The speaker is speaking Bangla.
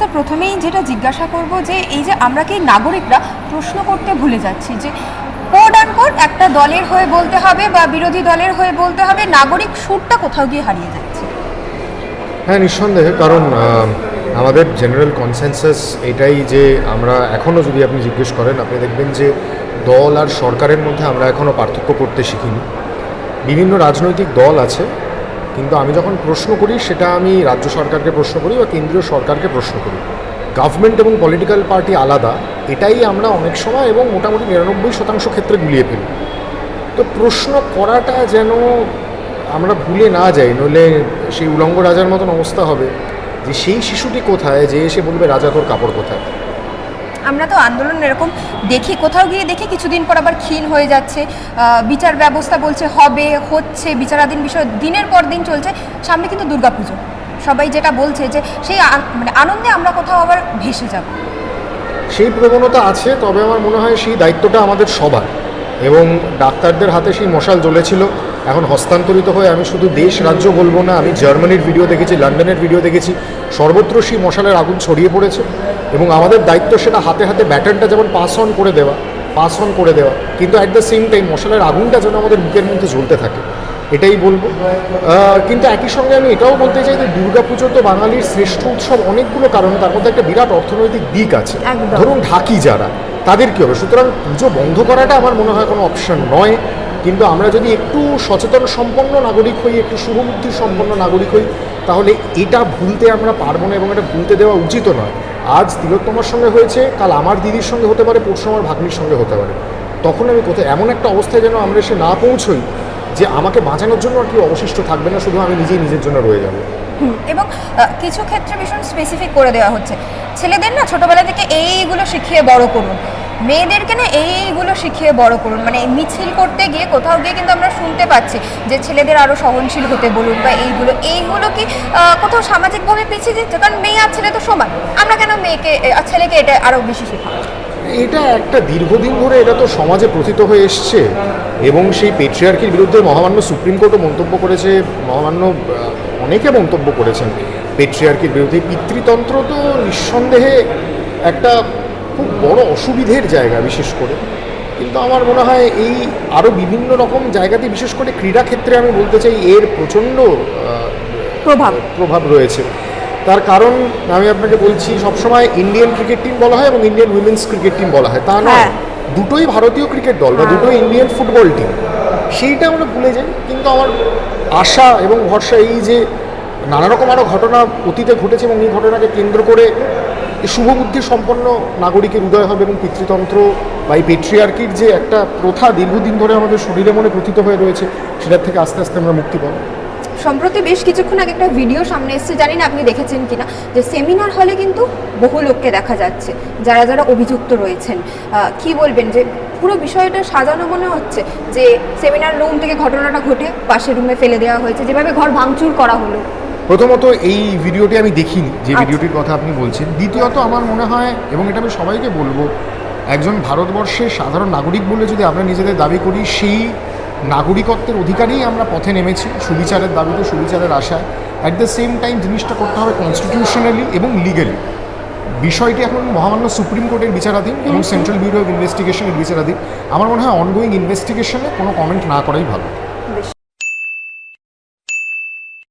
স্যার প্রথমেই যেটা জিজ্ঞাসা করব যে এই যে আমরা কি নাগরিকরা প্রশ্ন করতে ভুলে যাচ্ছি যে কোড কোড একটা দলের হয়ে বলতে হবে বা বিরোধী দলের হয়ে বলতে হবে, নাগরিক সুরটা কোথাও গিয়ে হারিয়ে যাচ্ছে? হ্যাঁ নিঃসন্দেহে, কারণ আমাদের জেনারেল কনসেনসাস এটাই যে আমরা এখনও যদি আপনি জিজ্ঞেস করেন, আপনি দেখবেন যে দল আর সরকারের মধ্যে আমরা এখনও পার্থক্য করতে শিখিনি। বিভিন্ন রাজনৈতিক দল আছে কিন্তু আমি যখন প্রশ্ন করি, সেটা আমি রাজ্য সরকারকে প্রশ্ন করি বা কেন্দ্রীয় সরকারকে প্রশ্ন করি। গভর্নমেন্ট এবং পলিটিক্যাল পার্টি আলাদা, এটাই আমরা অনেক সময় এবং মোটামুটি নিরানব্বই শতাংশ ক্ষেত্রে গুলিয়ে ফেলি। তো প্রশ্ন করাটা যেন আমরা ভুলে না যাই, নইলে সেই উলঙ্গ রাজার মতন অবস্থা হবে যে সেই শিশুটি কোথায়, যে এসে বলবে, রাজা, তোর কাপড় কোথায়? আমরা তো আন্দোলন এরকম দেখি, কোথাও গিয়ে দেখি কিছুদিন পর আবার ক্ষীণ হয়ে যাচ্ছে। বিচার ব্যবস্থা বলছে হবে, হচ্ছে, বিচারাধীন বিষয় দিনের পর দিন চলছে। সামনে কিন্তু দুর্গাপুজো। সবাই যেটা বলছে যে সেই মানে আনন্দে আমরা কোথাও আবার ভেসে যাব। সেই প্রবণতা আছে, তবে আমার মনে হয় সেই দায়িত্বটা আমাদের সবার। এবং ডাক্তারদের হাতে সেই মশাল জ্বলেছিল। এখন হস্তান্তরিত হয়ে আমি শুধু দেশ রাজ্য বলব না আমি জার্মানির ভিডিও দেখেছি লন্ডনের ভিডিও দেখেছি। সর্বত্র সেই মশালের আগুন ছড়িয়ে পড়েছে এবং আমাদের দায়িত্ব সেটা হাতে হাতে ব্যাটনটা যেমন পাস অন করে দেওয়া পাস অন করে দেওয়া। কিন্তু অ্যাট দ্য সেম টাইম মশালের আগুনটা যেন আমাদের বুকের মধ্যে জ্বলতে থাকে। এটাই বলব। কিন্তু একই সঙ্গে আমি এটাও বলতে চাই যে দুর্গাপুজো তো বাঙালির শ্রেষ্ঠ উৎসব অনেকগুলো কারণে তার মধ্যে একটা বিরাট অর্থনৈতিক দিক আছে। ধরুন ঢাকি যারা তাদের কী হবে? সুতরাং পুজো বন্ধ করাটা আমার মনে হয় কোনো অপশন নয়। কিন্তু আমরা যদি একটু সচেতন সম্পন্ন নাগরিক হই, একটু শুভবুদ্ধি সম্পন্ন নাগরিক হই, তাহলে এটা ভুলতে আমরা পারব না এবং এটা ভুলতে দেওয়া উচিত নয়। আজ তিলোত্তমার সঙ্গে হয়েছে, কাল আমার দিদির সঙ্গে হতে পারে, পরশু আমার ভাগ্নির সঙ্গে হতে পারে। তখন আমি কোথায়, এমন একটা অবস্থায় যেন আমরা এসে না পৌঁছই যে আমাকে বাঁচানোর জন্য আর কি অবশিষ্ট থাকবে না, শুধু আমি নিজেই নিজের জন্য রয়ে যাব। এবং কিছু ক্ষেত্রে ভীষণ স্পেসিফিক করে দেওয়া হচ্ছে। ছেলেদের না ছোটবেলা থেকে এইগুলো শিখিয়ে বড় করুন। মেয়েদেরকে না এইগুলো শিখিয়ে বড় করুন। মানে মিছিল করতে গিয়ে কোথাও গিয়ে কিন্তু আমরা শুনতে পাচ্ছি যে ছেলেদের আরও সহনশীল হতে বলুন বা এইগুলো এইগুলো কি কোথাও সামাজিকভাবে পিছিয়ে দিচ্ছে কারণ মেয়ে আর ছেলে তো সমান। আমরা কেন মেয়েকে আহ, ছেলেকে এটা আরও বেশি শেখাবো? এটা একটা দীর্ঘদিন ধরে এটা তো সমাজে প্রথিত হয়ে এসছে এবং সেই পেট্রিয়ার্কির বিরুদ্ধে মহামান্য সুপ্রিম কোর্টও মন্তব্য করেছে। মহামান্য অনেকে মন্তব্য করেছেন পেট্রিয়ার্কির বিরুদ্ধে পিতৃতন্ত্র তো নিঃসন্দেহে একটা খুব বড় অসুবিধের জায়গা বিশেষ করে। কিন্তু আমার মনে হয় এই আরও বিভিন্ন রকম জায়গাতে বিশেষ করে ক্রীড়া ক্ষেত্রে আমি বলতে চাই এর প্রচণ্ড প্রভাব। প্রভাব রয়েছে। তার কারণ আমি আপনাকে বলছি সবসময় ইন্ডিয়ান ক্রিকেট টিম বলা হয় এবং ইন্ডিয়ান উইমেন্স ক্রিকেট টিম বলা হয়। তা নয় হ্যাঁ। দুটোই ভারতীয় ক্রিকেট দল বা দুটোই ইন্ডিয়ান ফুটবল টিম। সেইটা আমরা ভুলে যাই কিন্তু আমার আশা এবং ভরসা, এই যে নানা রকম আরও ঘটনা অতীতে ঘটেছে এবং এই ঘটনাকে কেন্দ্র করে শুভবুদ্ধি সম্পন্ন নাগরিকের উদয় হবে এবং পিতৃতন্ত্র বা এই পেট্রিয়ার্কির যে একটা প্রথা দীর্ঘদিন ধরে আমাদের শরীরে মনে প্রথিত হয়ে রয়েছে, সেটার থেকে আস্তে আস্তে আমরা মুক্তি পাবো। সম্প্রতি বেশ কিছুক্ষণ আগে একটা ভিডিও সামনে এসেছে, জানি না আপনি দেখেছেন কিনা, যে সেমিনার হলে কিন্তু বহু লোককে দেখা যাচ্ছে, যারা যারা অভিযুক্ত রয়েছেন। কি বলবেন যে পুরো বিষয়টা সাজানো মনে হচ্ছে যে সেমিনার রুম থেকে ঘটনাটা ঘটে পাশের রুমে ফেলে দেওয়া হয়েছে যেভাবে ঘর ভাঙচুর করা হলো। প্রথমত এই ভিডিওটি আমি দেখিনি যে আচ্ছা। ভিডিওটির কথা আপনি বলছেন। দ্বিতীয়ত আমার মনে হয় এবং এটা আমি সবাইকে বলব একজন ভারতবর্ষের সাধারণ নাগরিক বলে যদি আমরা নিজেদের দাবি করি সেই নাগরিকত্বের অধিকারেই আমরা পথে নেমেছি সুবিচারের দাবিতে সুবিচারের আশায়। অ্যাট দ্য সেম টাইম জিনিসটা করতে হবে কনস্টিটিউশনালি এবং লিগালি বিষয়টি এখন মহামান্য সুপ্রিম কোর্টের বিচারাধীন এবং সেন্ট্রাল ব্যুরো অফ ইনভেস্টিগেশনের বিচারাধীন। আমার মনে হয় অনগোয়িং ইনভেস্টিগেশনে কোনো কমেন্ট না করাই ভালো।